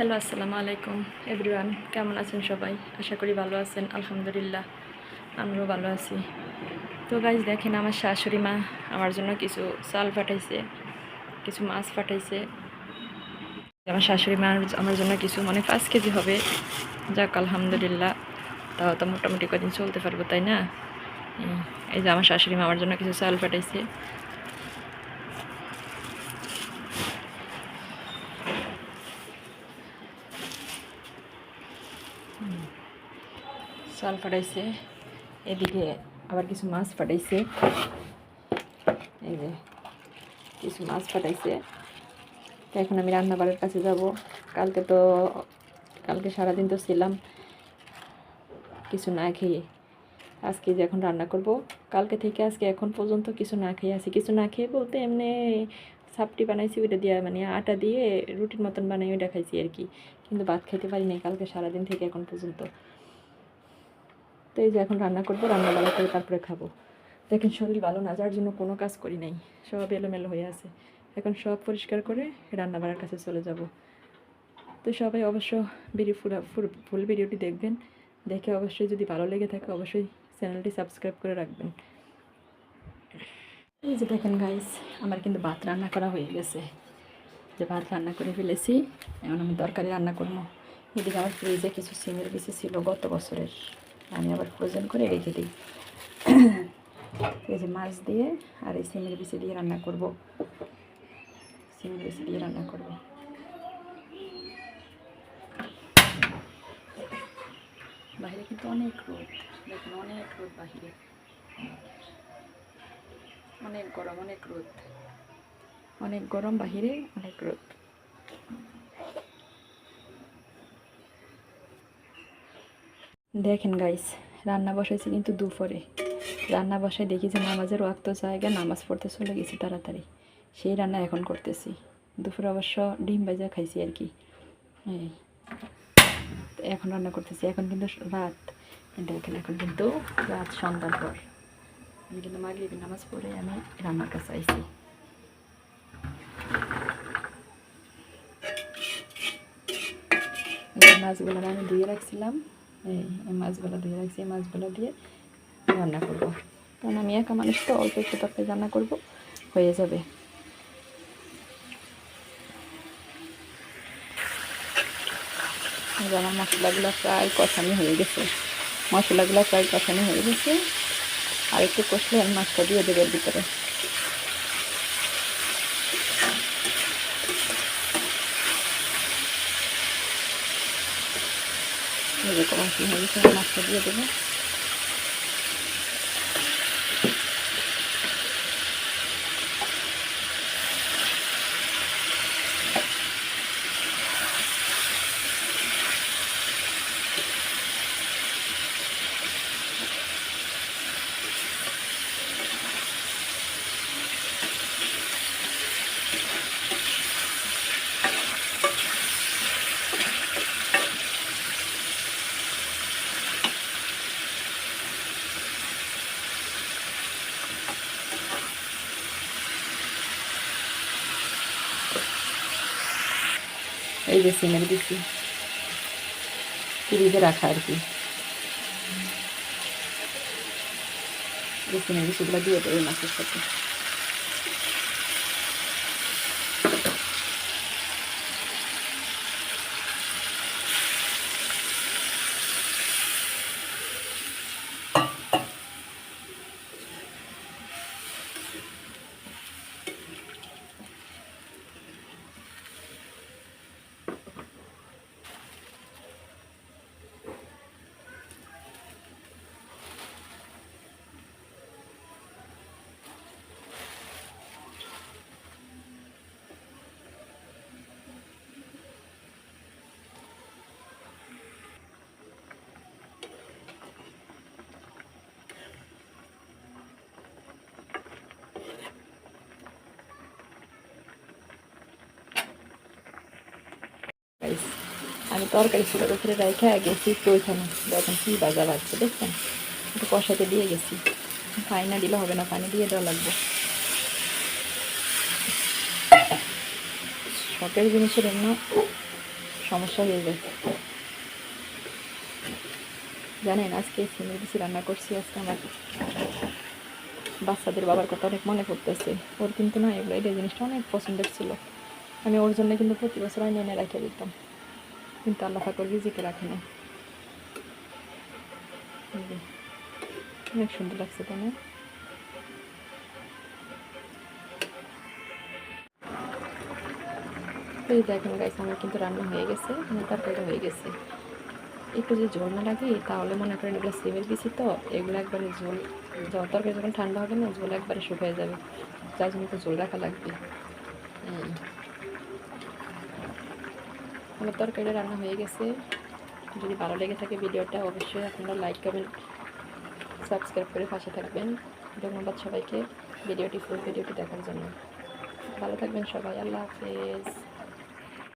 Hello আসসালামু আলাইকুম। Everyone কেমন আছেন সবাই? আশা করি ভালো আছেন আলহামদুলিল্লাহ আমরাও ভালো আছি। তো গাইজ দেখেন আমার শাশুড়ি মা আমার জন্য কিছু চাল পাঠাইছে কিছু মাছ পাঠাইছে। আমার শাশুড়ি মা আমার জন্য কিছু মানে পাঁচ কেজি হবে। যাক আলহামদুলিল্লাহ তাও তো মোটামুটি কদিন চলতে পারব তাই না? এই, যে আমার শাশুড়ি মা আমার জন্য কিছু চাল পাঠাইছে। চাল পাঠাইছে এদিকে আবার কিছু মাছ পাঠাইছে এই যে, কিছু মাছ পাঠাইছে তো এখন আমি রান্নাবাড়ির কাছে যাব। কালকে তো, কালকে সারাদিন তো ছিলাম। কিছু না খেয়ে আজকে যে এখন রান্না করব। কালকে থেকে আজকে এখন পর্যন্ত কিছু না খেয়ে আছি। কিছু না খেয়ে বলতে এমনি সাপটি বানাইছি, ওইটা দিয়ে মানে আটা দিয়ে রুটির মতন বানাই, ওইটা খাইছি আর কি। কিন্তু ভাত খেতে পারি নাই কালকে সারাদিন থেকে এখন পর্যন্ত। তো এই যে এখন রান্না করব, রান্না বান্না করে তারপরে খাব। দেখেন শরীর ভালো না, যার জন্য কোনো কাজ করি নাই। সব এলোমেলো হয়ে আছে। এখন সব পরিষ্কার করে রান্না বাড়ার কাছে চলে যাব। তো সবাই অবশ্য ভিডিও ফুল ফুল ভিডিওটি দেখবেন। দেখে অবশ্যই যদি ভালো লেগে থাকে, অবশ্যই চ্যানেলটি সাবস্ক্রাইব করে রাখবেন। এই যে দেখেন গাইস আমার কিন্তু ভাত রান্না করা হয়ে গেছে। যে ভাত রান্না করে ফেলেছি, এখন আমি তরকারি রান্না করব। এদিকে আমার ফ্রিজে কিছু সিমের বেশি ছিল গত বছরের। আমি আবার ফ্রোজেন করে রেখে দিই। এই যে মাছ দিয়ে আর এই সিমের বেশি দিয়ে রান্না করব। সিমের বেশি দিয়ে রান্না করব। বাইরে কিন্তু অনেক রোদ। দেখুন, অনেক রোদ বাহিরে অনেক গরম, অনেক রোদ। অনেক গরম বাহিরে অনেক রোদ। দেখেন গাইস রান্না বসাইছি কিন্তু দুপুরে। রান্না বসাই দেখি যে নামাজের ওয়াক্ত জায়গা, নামাজ পড়তে চলে গেছি তাড়াতাড়ি। সেই রান্না এখন করতেছি। দুপুরে অবশ্য ডিম ভাজা খাইছি আর কি। এখন রান্না করতেছি। এখন কিন্তু রাত। দেখেন, এখন কিন্তু রাত সন্ধ্যার পর। আমি কিন্তু মাগরিবি নামাজ পড়ে আমি রান্নার কাছে আইছি। মাছগুলো আমি ধুয়ে রাখছিলাম। এই মাছগুলো ধুয়ে রাখছি, এই মাছগুলো দিয়ে রান্না করব। কারণ আমি একা মানুষ তো, অল্প একটু তরকারি রান্না করব, হয়ে যাবে। আমার মশলাগুলো প্রায় কষানি হয়ে গেছে। মশলাগুলো প্রায় কষানি হয়ে গেছে। আর একটু কষলে আমি মাছটা দিয়ে দেবো এর ভিতরে। এরকম হয়ে গেছে আমি মাছটা দিয়ে দেবো। এই যে সিমের দিচ্ছি। ফ্রিজে রাখা আর কি। এই সিমের বিচিগুলো দিয়ে দেবে মাছের সাথে Guys, আমি তরকারি ছিল উপরে রেখে গেছি তো ওইখানে দেখেন কি বাজা বাজছে দেখছেন? একটু কষাতে দিয়ে গেছি। পানি না দিলে হবে না, পানি দিয়ে দেওয়া লাগবে। শখের জিনিসের জন্য সমস্যা হয়ে যায়। জানেন, আজকে সিমের বিচি রান্না করছি, আজকে আমার বাচ্চাদের বাবার কথা অনেক মনে পড়তেছে। ওর কিন্তু না, এগুলো এই জিনিসটা অনেক পছন্দের ছিল। আমি ওর জন্য কিন্তু প্রতি বছর আমি এনে রেখে দিতাম। কিন্তু আল্লাহ ফাকর রিজিকে রাখে না অনেক সুন্দর লাগছে তাই না এই দেখেন গাইস আমার কিন্তু রান্না হয়ে গেছে আমার তরকারিটা হয়ে গেছে একটু যে ঝোল না লাগে তাহলে মনে করেন এগুলো সিমের বিচি তো এগুলো একবারে ঝোল তরকারি যখন ঠান্ডা হবে না ঝোল একবারে শুকিয়ে যাবে যার জন্য একটু ঝোল রাখা লাগবে। আমার তরকারিটা রান্না হয়ে গেছে। যদি ভালো লেগে থাকে ভিডিওটা, অবশ্যই আপনারা লাইক করবেন সাবস্ক্রাইব করে পাশে থাকবেন। ধন্যবাদ সবাইকে ভিডিওটি ফুল ভিডিওটি দেখার জন্য। ভালো থাকবেন সবাই, আল্লাহ হাফেজ।